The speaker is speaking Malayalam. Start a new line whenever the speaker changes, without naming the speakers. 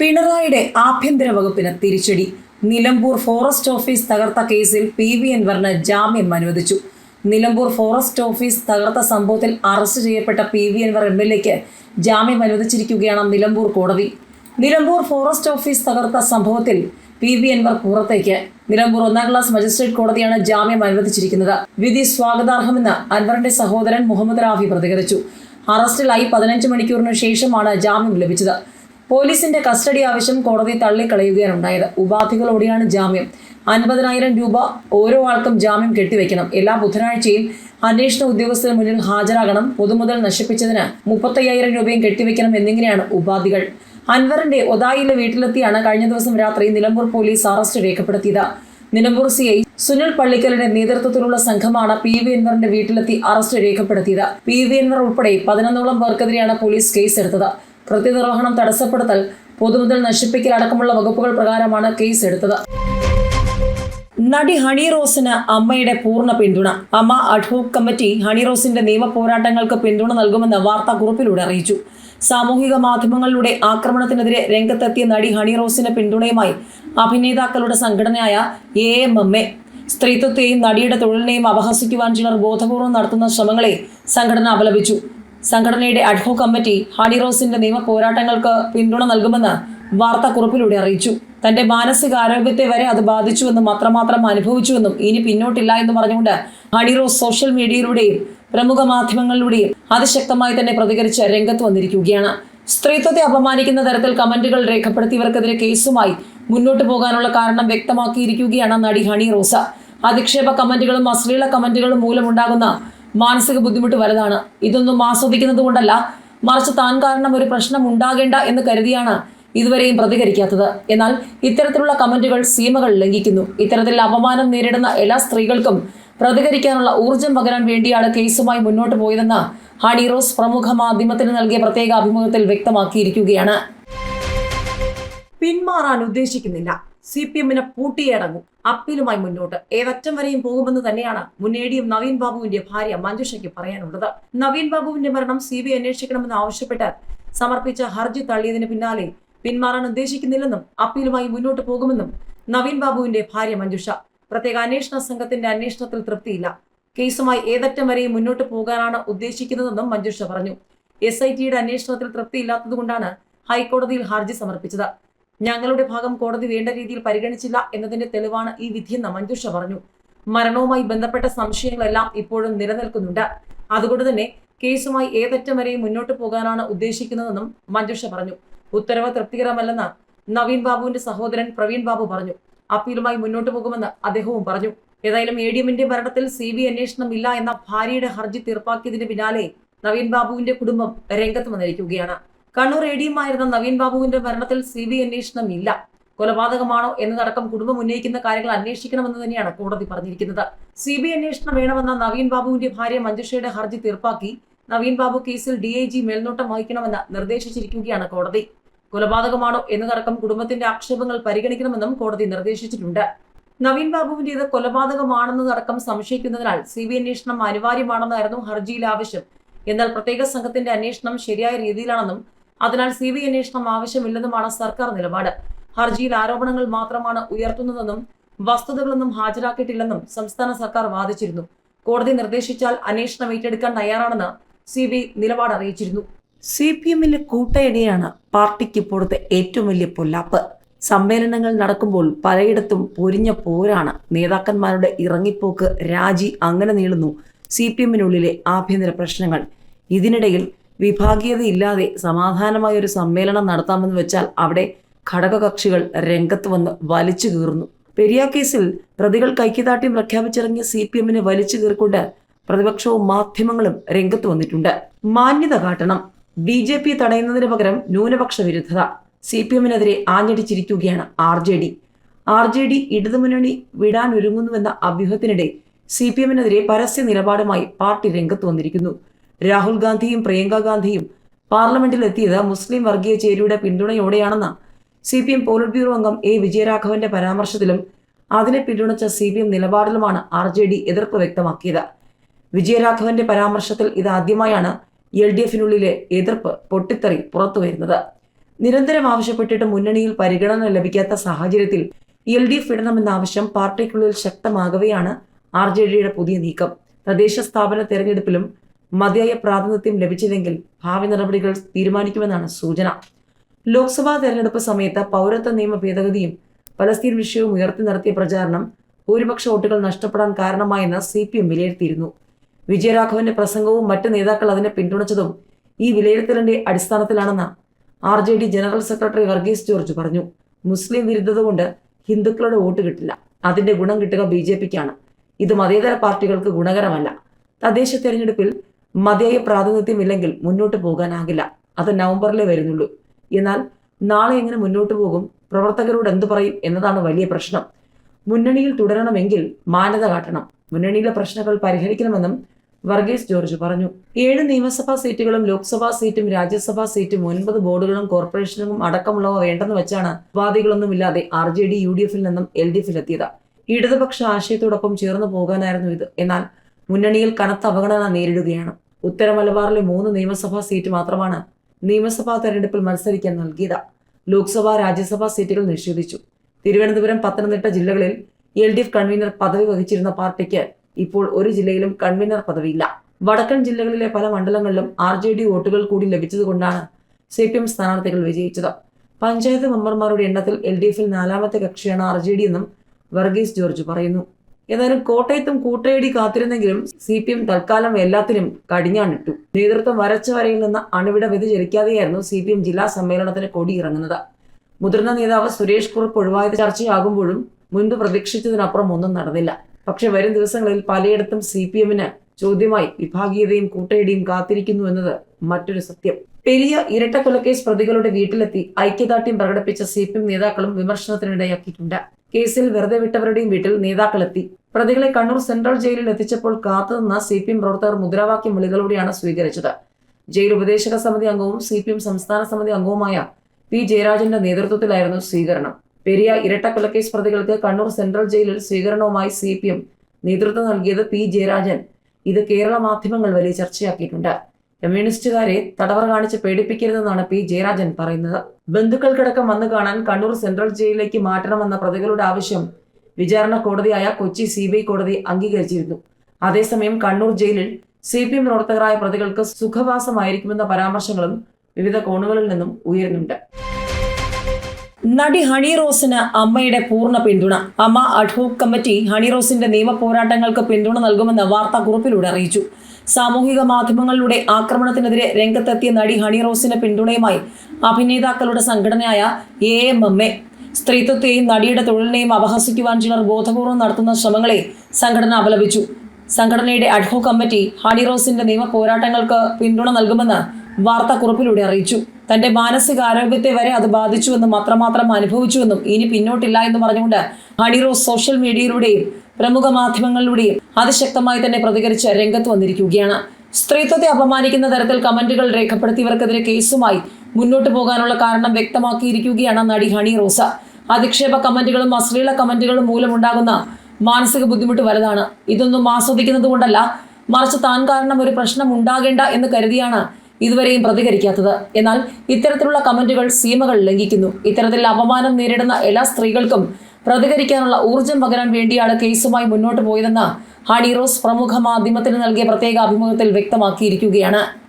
പിണറായിയുടെ ആഭ്യന്തര വകുപ്പിന് തിരിച്ചടി. നിലമ്പൂർ ഫോറസ്റ്റ് ഓഫീസ് തകർത്ത കേസിൽ പി വി എൻവറിന് ജാമ്യം അനുവദിച്ചു. നിലമ്പൂർ ഫോറസ്റ്റ് ഓഫീസ് തകർത്ത സംഭവത്തിൽ അറസ്റ്റ് ചെയ്യപ്പെട്ട P V Anvar M L എക്ക് ജാമ്യം അനുവദിച്ചിരിക്കുകയാണ് നിലമ്പൂർ കോടതി. നിലമ്പൂർ ഫോറസ്റ്റ് ഓഫീസ് തകർത്ത സംഭവത്തിൽ പി വി എൻവർ പുറത്തേക്ക്. നിലമ്പൂർ ഒന്നാം ക്ലാസ് മജിസ്ട്രേറ്റ് കോടതിയാണ് ജാമ്യം അനുവദിച്ചിരിക്കുന്നത്. വിധി സ്വാഗതാർഹമെന്ന് അൻവറിന്റെ സഹോദരൻ മുഹമ്മദ് റാഫി പ്രതികരിച്ചു. അറസ്റ്റിലായി പതിനഞ്ച് മണിക്കൂറിന് ശേഷമാണ് ജാമ്യം ലഭിച്ചത്. പോലീസിന്റെ കസ്റ്റഡി ആവശ്യം കോടതി തള്ളിക്കളയുകയാണ് ഉണ്ടായത് ഉപാധികളോടെയാണ് ജാമ്യം. അൻപതിനായിരം രൂപ ഓരോ ആൾക്കും ജാമ്യം കെട്ടിവെക്കണം. എല്ലാ ബുധനാഴ്ചയും അന്വേഷണ ഉദ്യോഗസ്ഥന് മുന്നിൽ ഹാജരാകണം. പൊതുമുതൽ നശിപ്പിച്ചതിന് മുപ്പത്തയ്യായിരം രൂപയും കെട്ടിവെക്കണം എന്നിങ്ങനെയാണ് ഉപാധികൾ. അൻവറിന്റെ ഒതായിലെ വീട്ടിലെത്തിയാണ് കഴിഞ്ഞ ദിവസം രാത്രി നിലമ്പൂർ പോലീസ് അറസ്റ്റ് രേഖപ്പെടുത്തിയത്. നിലമ്പൂർ സി ഐ സുനിൽ പള്ളിക്കലിന്റെ നേതൃത്വത്തിലുള്ള സംഘമാണ് പി വി അൻവറിന്റെ വീട്ടിലെത്തി അറസ്റ്റ് രേഖപ്പെടുത്തിയത്. പി വി അൻവർ ഉൾപ്പെടെ പതിനൊന്നോളം പേർക്കെതിരെയാണ് പോലീസ് കേസെടുത്തത്. കൃത്യനിർവഹണം തടസ്സപ്പെടുത്തൽ പൊതുമുതൽ നശിപ്പിക്കൽ അടക്കമുള്ള വകുപ്പുകൾ പ്രകാരമാണ് കേസ് എടുത്തത്. നടി ഹണി റോസിന് അമ്മയുടെ പൂർണ പിന്തുണ. അമ്മ അഡ്ഹോക് കമ്മിറ്റി ഹണി റോസിന്റെ നിയമ പോരാട്ടങ്ങൾക്ക് പിന്തുണ നൽകുമെന്ന് വാർത്താക്കുറിപ്പിലൂടെ അറിയിച്ചു. സാമൂഹിക മാധ്യമങ്ങളിലൂടെ ആക്രമണത്തിനെതിരെ രംഗത്തെത്തിയ നടി ഹണി റോസിന്റെ പിന്തുണയുമായി അഭിനേതാക്കളുടെ സംഘടനയായ എ എം എം എ സ്ത്രീത്വത്തെയും നടിയുടെ തൊഴിലിനെയും അപഹസിക്കുവാൻ ചിലർ ബോധപൂർവം നടത്തുന്ന ശ്രമങ്ങളെ സംഘടന അപലപിച്ചു. സംഘടനയുടെ അഡ്ഹോ കമ്മിറ്റി ഹാഡി റോസിന്റെ നിയമ പോരാട്ടങ്ങൾക്ക് പിന്തുണ നൽകുമെന്ന് വാർത്താക്കുറിപ്പിലൂടെ അറിയിച്ചു. തന്റെ മാനസികാരോഗ്യത്തെ വരെ അത് ബാധിച്ചുവെന്നും മാത്രമാത്രം അനുഭവിച്ചുവെന്നും ഇനി പിന്നോട്ടില്ല എന്ന് പറഞ്ഞുകൊണ്ട് ഹണി റോസ് സോഷ്യൽ മീഡിയയിലൂടെയും പ്രമുഖ മാധ്യമങ്ങളിലൂടെയും അതിശക്തമായി തന്നെ പ്രതികരിച്ച് രംഗത്ത് വന്നിരിക്കുകയാണ്. സ്ത്രീത്വത്തെ അപമാനിക്കുന്ന തരത്തിൽ കമന്റുകൾ രേഖപ്പെടുത്തിയവർക്കെതിരെ കേസുമായി മുന്നോട്ട് പോകാനുള്ള കാരണം വ്യക്തമാക്കിയിരിക്കുകയാണ് നടി ഹണി റോസ. അധിക്ഷേപ കമന്റുകളും അശ്ലീല കമന്റുകളും മൂലമുണ്ടാകുന്ന മാനസിക ബുദ്ധിമുട്ട് വലുതാണ്. ഇതൊന്നും ആസ്വദിക്കുന്നത് കൊണ്ടല്ല മറിച്ച് താൻ കാരണം ഒരു പ്രശ്നം ഉണ്ടാകേണ്ട എന്ന് കരുതിയാണ് ഇതുവരെയും പ്രതികരിക്കാത്തത്. എന്നാൽ ഇത്തരത്തിലുള്ള കമന്റുകൾ സീമകൾ ലംഘിക്കുന്നു. ഇത്തരത്തിൽ അപമാനം നേരിടുന്ന എല്ലാ സ്ത്രീകൾക്കും പ്രതികരിക്കാനുള്ള ഊർജം പകരാൻ വേണ്ടിയാണ് കേസുമായി മുന്നോട്ട് പോയതെന്ന് ഹണി റോസ് പ്രമുഖ മാധ്യമത്തിന് നൽകിയ പ്രത്യേക അഭിമുഖത്തിൽ വ്യക്തമാക്കിയിരിക്കുകയാണ്. പിന്മാറാൻ ഉദ്ദേശിക്കുന്നില്ല. സി പി എമ്മിന് പൂട്ടിയടങ്ങും. അപ്പീലുമായി മുന്നോട്ട്. ഏതറ്റം വരെയും പോകുമെന്ന് തന്നെയാണ് മുന്നേടിയും നവീൻ ബാബുവിന്റെ ഭാര്യ മഞ്ജുഷയ്ക്ക് പറയാനുള്ളത്. നവീൻ ബാബുവിന്റെ മരണം സി ബി അന്വേഷിക്കണമെന്ന് ആവശ്യപ്പെട്ട് സമർപ്പിച്ച ഹർജി തള്ളിയതിന് പിന്നാലെ പിന്മാറാൻ ഉദ്ദേശിക്കുന്നില്ലെന്നും അപ്പീലുമായി മുന്നോട്ട് പോകുമെന്നും നവീൻ ബാബുവിന്റെ ഭാര്യ മഞ്ജുഷ. പ്രത്യേക അന്വേഷണ സംഘത്തിന്റെ അന്വേഷണത്തിൽ തൃപ്തിയില്ല. കേസുമായി ഏതറ്റം വരെയും മുന്നോട്ട് പോകാനാണ് ഉദ്ദേശിക്കുന്നതെന്നും മഞ്ജുഷ പറഞ്ഞു. എസ് ഐ ടിയുടെ അന്വേഷണത്തിൽ തൃപ്തിയില്ലാത്തതുകൊണ്ടാണ് ഹൈക്കോടതിയിൽ ഹർജി സമർപ്പിച്ചത്. ഞങ്ങളുടെ ഭാഗം കോടതി വേണ്ട രീതിയിൽ പരിഗണിച്ചില്ല എന്നതിന്റെ തെളിവാണ് ഈ വിധിയെന്ന് മഞ്ജുഷ പറഞ്ഞു. മരണവുമായി ബന്ധപ്പെട്ട സംശയങ്ങളെല്ലാം ഇപ്പോഴും നിലനിൽക്കുന്നുണ്ട്. അതുകൊണ്ട് തന്നെ കേസുമായി ഏതറ്റം വരെയും മുന്നോട്ട് പോകാനാണ് ഉദ്ദേശിക്കുന്നതെന്നും മഞ്ജുഷ പറഞ്ഞു. ഉത്തരവ് തൃപ്തികരമല്ലെന്ന് നവീൻ ബാബുവിന്റെ സഹോദരൻ പ്രവീൺ ബാബു പറഞ്ഞു. അപ്പീലുമായി മുന്നോട്ട് പോകുമെന്ന് അദ്ദേഹവും പറഞ്ഞു. ഏതായാലും എ ഡി എമ്മിന്റെ മരണത്തിൽ സി ബി അന്വേഷണം ഇല്ല എന്ന ഭാര്യയുടെ ഹർജി തീർപ്പാക്കിയതിന് പിന്നാലെ നവീൻ ബാബുവിന്റെ കുടുംബം രംഗത്ത് വന്നിരിക്കുകയാണ്. കണ്ണൂർ എ ഡിയുമായിരുന്ന നവീൻ ബാബുവിന്റെ മരണത്തിൽ സി ബി അന്വേഷണം ഇല്ല. കൊലപാതകമാണോ എന്നതടക്കം കുടുംബം ഉന്നയിക്കുന്ന കാര്യങ്ങൾ അന്വേഷിക്കണമെന്ന് തന്നെയാണ് കോടതി പറഞ്ഞിരിക്കുന്നത്. സി ബി അന്വേഷണം വേണമെന്ന നവീൻ ബാബുവിന്റെ ഭാര്യ മഞ്ജുഷയുടെ ഹർജി തീർപ്പാക്കി നവീൻ ബാബു കേസിൽ ഡി ഐ ജി മേൽനോട്ടം വഹിക്കണമെന്ന് നിർദ്ദേശിച്ചിരിക്കുകയാണ് കോടതി. കൊലപാതകമാണോ എന്നതടക്കം കുടുംബത്തിന്റെ ആക്ഷേപങ്ങൾ പരിഗണിക്കണമെന്നും കോടതി നിർദ്ദേശിച്ചിട്ടുണ്ട്. നവീൻ ബാബുവിന്റേത് കൊലപാതകമാണെന്നതടക്കം സംശയിക്കുന്നതിനാൽ സി ബി അന്വേഷണം അനിവാര്യമാണെന്നായിരുന്നു ഹർജിയിൽ ആവശ്യം എന്നാൽ പ്രത്യേക സംഘത്തിന്റെ അന്വേഷണം ശരിയായ രീതിയിലാണെന്നും അതിനാൽ സി ബി അന്വേഷണം ആവശ്യമില്ലെന്നുമാണ് സർക്കാർ നിലപാട്. ഹർജിയിൽ ആരോപണങ്ങൾ മാത്രമാണ് ഉയർത്തുന്നതെന്നും വസ്തുതകളൊന്നും ഹാജരാക്കിയിട്ടില്ലെന്നും സംസ്ഥാന സർക്കാർ വാദിച്ചിരുന്നു. കോടതി നിർദ്ദേശിച്ചാൽ അന്വേഷണം ഏറ്റെടുക്കാൻ തയ്യാറാണെന്ന് സി ബി നിലപാട് അറിയിച്ചിരുന്നു. സി പി എമ്മിന്റെ കൂട്ടയടിയാണ് പാർട്ടിക്ക് ഇപ്പോഴത്തെ ഏറ്റവും വലിയ പൊല്ലാപ്പ്. സമ്മേളനങ്ങൾ നടക്കുമ്പോൾ പലയിടത്തും പൊരിഞ്ഞ പോരാണ്. നേതാക്കന്മാരുടെ ഇറങ്ങിപ്പോക്ക് രാജി അങ്ങനെ നീളുന്നു സി പി എമ്മിനുള്ളിലെ ആഭ്യന്തര പ്രശ്നങ്ങൾ. ഇതിനിടയിൽ വിഭാഗീയതയില്ലാതെ സമാധാനമായ ഒരു സമ്മേളനം നടത്താമെന്ന് വെച്ചാൽ അവിടെ ഘടകകക്ഷികൾ രംഗത്ത് വന്ന് വലിച്ചു കീറുന്നു. പെരിയ കേസിൽ പ്രതികൾ ഐക്യദാർഢ്യം പ്രഖ്യാപിച്ചിറങ്ങിയ സി പി എമ്മിനെ വലിച്ചു കീറിക്കൊണ്ട് പ്രതിപക്ഷവും മാധ്യമങ്ങളും രംഗത്ത് വന്നിട്ടുണ്ട്. മാന്യത കാട്ടണം. ബി ജെ പി തടയുന്നതിന് പകരം ന്യൂനപക്ഷ വിരുദ്ധത. സി പി എമ്മിനെതിരെ ആഞ്ഞടിച്ചിരിക്കുകയാണ് R J D. R J D ഇടതുമുന്നണി വിടാനൊരുങ്ങുന്നുവെന്ന അഭ്യൂഹത്തിനിടെ സി പി എമ്മിനെതിരെ പരസ്യ നിലപാടുമായി പാർട്ടി രംഗത്ത് വന്നിരിക്കുന്നു. രാഹുൽ ഗാന്ധിയും പ്രിയങ്ക ഗാന്ധിയും പാർലമെന്റിൽ എത്തിയത് മുസ്ലിം വർഗീയ ചേരിയുടെ പിന്തുണയോടെയാണെന്ന് C P M polit bureau അംഗം എ വിജയരാഘവന്റെ പരാമർശത്തിലും അതിനെ പിന്തുണച്ച സി പി എം നിലപാടിലുമാണ് ആർ ജെ ഡി എതിർപ്പ് വ്യക്തമാക്കിയത്. വിജയരാഘവന്റെ പരാമർശത്തിൽ ഇതാദ്യമായാണ് എൽ ഡി എഫിനുള്ളിലെ എതിർപ്പ് പൊട്ടിത്തെറി പുറത്തുവരുന്നത്. നിരന്തരം ആവശ്യപ്പെട്ടിട്ട് മുന്നണിയിൽ പരിഗണന ലഭിക്കാത്ത സാഹചര്യത്തിൽ എൽ ഡി എഫ് ഇടണമെന്ന ആവശ്യം പാർട്ടിക്കുള്ളിൽ ശക്തമാകവെയാണ് ആർ ജെ ഡിയുടെ പുതിയ നീക്കം. തദ്ദേശ സ്ഥാപന തെരഞ്ഞെടുപ്പിലും മതിയായ പ്രാതിനിധ്യം ലഭിച്ചില്ലെങ്കിൽ ഭാവി നടപടികൾ തീരുമാനിക്കുമെന്നാണ് സൂചന. ലോക്സഭാ തെരഞ്ഞെടുപ്പ് സമയത്ത് പൗരത്വ നിയമ ഭേദഗതിയും പലസ്തീൻ വിഷയവും ഉയർത്തി നടത്തിയ പ്രചാരണം ഭൂരിപക്ഷ വോട്ടുകൾ നഷ്ടപ്പെടാൻ കാരണമായെന്ന് സി പി എം വിലയിരുത്തിയിരുന്നു. വിജയരാഘവന്റെ പ്രസംഗവും മറ്റ് നേതാക്കൾ അതിനെ പിന്തുണച്ചതും ഈ വിലയിരുത്തലിന്റെ അടിസ്ഥാനത്തിലാണെന്ന് R J D general secretary Varghese George പറഞ്ഞു. മുസ്ലിം വിരുദ്ധത കൊണ്ട് ഹിന്ദുക്കളുടെ വോട്ട് കിട്ടില്ല. അതിന്റെ ഗുണം കിട്ടുക ബി ജെ പിക്കാണ്. ഇത് മതേതര പാർട്ടികൾക്ക് ഗുണകരമല്ല. തദ്ദേശ തെരഞ്ഞെടുപ്പിൽ മതിയായ പ്രാതിനിധ്യം ഇല്ലെങ്കിൽ മുന്നോട്ട് പോകാനാകില്ല. അത് നവംബറിലേ വരുന്നുള്ളൂ. എന്നാൽ നാളെ എങ്ങനെ മുന്നോട്ട് പോകും? പ്രവർത്തകരോട് എന്തു പറയും എന്നതാണ് വലിയ പ്രശ്നം. മുന്നണിയിൽ തുടരണമെങ്കിൽ മാന്യത കാട്ടണം. മുന്നണിയിലെ പ്രശ്നങ്ങൾ പരിഹരിക്കണമെന്നും വർഗീസ് ജോർജ് പറഞ്ഞു. ഏഴ് നിയമസഭാ സീറ്റുകളും ലോക്സഭാ സീറ്റും രാജ്യസഭാ സീറ്റും ഒൻപത് ബോർഡുകളും കോർപ്പറേഷനും അടക്കമുള്ളവ വേണ്ടെന്ന് വെച്ചാണ് ഉപാധികളൊന്നുമില്ലാതെ R J D U D എഫിൽ നിന്നും എൽ ഡി എഫിൽ എത്തിയത്. ഇടതുപക്ഷ ആശയത്തോടൊപ്പം ചേർന്ന് പോകാനായിരുന്നു ഇത്. എന്നാൽ മുന്നണിയിൽ കനത്ത അവഗണന നേരിടുകയാണ്. ഉത്തര മലബാറിലെ മൂന്ന് നിയമസഭാ സീറ്റ് മാത്രമാണ് നിയമസഭാ തെരഞ്ഞെടുപ്പിൽ മത്സരിക്കാൻ നൽകിയത്. ലോക്സഭാ രാജ്യസഭാ സീറ്റുകൾ നിഷേധിച്ചു. തിരുവനന്തപുരം പത്തനംതിട്ട ജില്ലകളിൽ എൽ ഡി എഫ് കൺവീനർ പദവി വഹിച്ചിരുന്ന പാർട്ടിക്ക് ഇപ്പോൾ ഒരു ജില്ലയിലും കൺവീനർ പദവിയില്ല. വടക്കൻ ജില്ലകളിലെ പല മണ്ഡലങ്ങളിലും ആർ ജെ ഡി വോട്ടുകൾ കൂടി ലഭിച്ചതുകൊണ്ടാണ് സി പി എം സ്ഥാനാർത്ഥികൾ വിജയിച്ചത്. പഞ്ചായത്ത് മെമ്പർമാരുടെ എണ്ണത്തിൽ എൽ ഡി എഫിൽ നാലാമത്തെ കക്ഷിയാണ് ആർ ജെ ഡി എന്നും വർഗീസ് ജോർജ് പറയുന്നു. ഏതായാലും കോട്ടയത്തും കൂട്ടയടി കാത്തിരുന്നെങ്കിലും സി പി എം തൽക്കാലം എല്ലാത്തിനും കടിഞ്ഞാണിട്ടു. നേതൃത്വം വരച്ച വരയിൽ നിന്ന് അണുവിട വ്യതിചരിക്കാതെയായിരുന്നു സി പി എം ജില്ലാ സമ്മേളനത്തിന് കൊടിയിറങ്ങുന്നത്. മുതിർന്ന നേതാവ് സുരേഷ് കുറുപ്പ് ഒഴിവായത് ചർച്ചയാകുമ്പോഴും മുൻപ് പ്രതീക്ഷിച്ചതിനപ്പുറം ഒന്നും നടന്നില്ല. പക്ഷെ വരും ദിവസങ്ങളിൽ പലയിടത്തും സി പി എമ്മിന് ചോദ്യമായി വിഭാഗീയതയും കൂട്ടയടിയും കാത്തിരിക്കുന്നു എന്നത് മറ്റൊരു സത്യം. പെരിയ ഇരട്ടക്കൊലക്കേസ് പ്രതികളുടെ വീട്ടിലെത്തി ഐക്യദാർഢ്യം പ്രകടിപ്പിച്ച സി പി എം നേതാക്കളും വിമർശനത്തിനിടയാക്കിയിട്ടുണ്ട്. കേസിൽ വെറുതെ വിട്ടവരുടെയും വീട്ടിൽ നേതാക്കളെത്തി. പ്രതികളെ കണ്ണൂർ സെൻട്രൽ ജയിലിൽ എത്തിച്ചപ്പോൾ കാത്തുനിന്ന സി പി എം പ്രവർത്തകർ മുദ്രാവാക്യം വിളികളോടെയാണ് സ്വീകരിച്ചത്. ജയിൽ ഉപദേശക സമിതി അംഗവും സി പി എം സംസ്ഥാന സമിതി അംഗവുമായ പി ജയരാജന്റെ നേതൃത്വത്തിലായിരുന്നു സ്വീകരണം. പെരിയ ഇരട്ടക്കൊലക്കേസ് പ്രതികൾക്ക് കണ്ണൂർ സെൻട്രൽ ജയിലിൽ സ്വീകരണവുമായി സി പി എം നേതൃത്വം നൽകിയത് പി ജയരാജൻ. ഇത് കേരള മാധ്യമങ്ങൾ വലിയ ചർച്ചയാക്കിയിട്ടുണ്ട്. കമ്മ്യൂണിസ്റ്റുകാരെ തടവറ കാണിച്ച് പേടിപ്പിക്കരുതെന്നാണ് പി. ജയരാജൻ പറയുന്നത്. ബന്ധുക്കൾക്കടക്കം വന്നു കാണാൻ കണ്ണൂർ സെൻട്രൽ ജയിലിലേക്ക് മാറ്റണമെന്ന പ്രതികളുടെ ആവശ്യം വിചാരണ കോടതിയായ കൊച്ചി സി കോടതി അംഗീകരിച്ചിരുന്നു. അതേസമയം കണ്ണൂർ ജയിലിൽ സി പി എം പ്രവർത്തകരായ പ്രതികൾക്ക് സുഖവാസമായിരിക്കുമെന്ന പരാമർശങ്ങളും വിവിധ കോണുകളിൽ നിന്നും ഉയരുന്നുണ്ട്. നടി ഹണി റോസിന് അമ്മയുടെ പൂർണ പിന്തുണ. അമ്മ അഡ്ഹോക് കമ്മിറ്റി ഹണി റോസിന്റെ നിയമ പോരാട്ടങ്ങൾക്ക് പിന്തുണ നൽകുമെന്ന് വാർത്താക്കുറിപ്പിലൂടെ അറിയിച്ചു. സാമൂഹിക മാധ്യമങ്ങളിലൂടെ ആക്രമണത്തിനെതിരെ രംഗത്തെത്തിയ നടി ഹണി റോസിന് പിന്തുണയുമായി അഭിനേതാക്കളുടെ സംഘടനയായ എ എം എം എ സ്ത്രീത്വത്തെയും നടിയുടെ തൊഴിലിനെയും അപഹസിക്കുവാൻ ചിലർ ബോധപൂർവം നടത്തുന്ന ശ്രമങ്ങളെ സംഘടന അപലപിച്ചു. സംഘടനയുടെ അഡ്ഹോ കമ്മിറ്റി ഹണി റോസിന്റെ നിയമ പോരാട്ടങ്ങൾക്ക് പിന്തുണ നൽകുമെന്ന് വാർത്താക്കുറിപ്പിലൂടെ അറിയിച്ചു. തന്റെ മാനസികാരോഗ്യത്തെ വരെ അത് ബാധിച്ചുവെന്നും അത്രമാത്രം അനുഭവിച്ചുവെന്നും ഇനി പിന്നോട്ടില്ല എന്ന് പറഞ്ഞുകൊണ്ട് ഹണി റോസ് സോഷ്യൽ മീഡിയയിലൂടെയും പ്രമുഖ മാധ്യമങ്ങളിലൂടെയും അതിശക്തമായി തന്നെ പ്രതികരിച്ച് രംഗത്ത് വന്നിരിക്കുകയാണ്. സ്ത്രീത്വത്തെ അപമാനിക്കുന്ന തരത്തിൽ കമന്റുകൾ രേഖപ്പെടുത്തിയവർക്കെതിരെ കേസുമായി മുന്നോട്ട് പോകാനുള്ള കാരണം വ്യക്തമാക്കിയിരിക്കുകയാണ് നടി ഹണി റോസ അധിക്ഷേപ കമന്റുകളും അശ്ലീല കമന്റുകളും മൂലമുണ്ടാകുന്ന മാനസിക ബുദ്ധിമുട്ട് വലുതാണ്. ഇതൊന്നും ആസ്വദിക്കുന്നത് കൊണ്ടല്ല മറിച്ച് താൻ കാരണം ഒരു പ്രശ്നം ഉണ്ടാകേണ്ട എന്ന് കരുതിയാണ് ഇതുവരെയും പ്രതികരിക്കാത്തത്. എന്നാൽ ഇത്തരത്തിലുള്ള കമന്റുകൾ സീമകൾ ലംഘിക്കുന്നു. ഇത്തരത്തിൽ അപമാനം നേരിടുന്ന എല്ലാ സ്ത്രീകൾക്കും പ്രതികരിക്കാനുള്ള ഊർജം പകരാൻ വേണ്ടിയാണ് കേസുമായി മുന്നോട്ട് പോയതെന്ന് ഹണി റോസ് പ്രമുഖ മാധ്യമത്തിന് നൽകിയ പ്രത്യേക അഭിമുഖത്തിൽ വ്യക്തമാക്കിയിരിക്കുകയാണ്.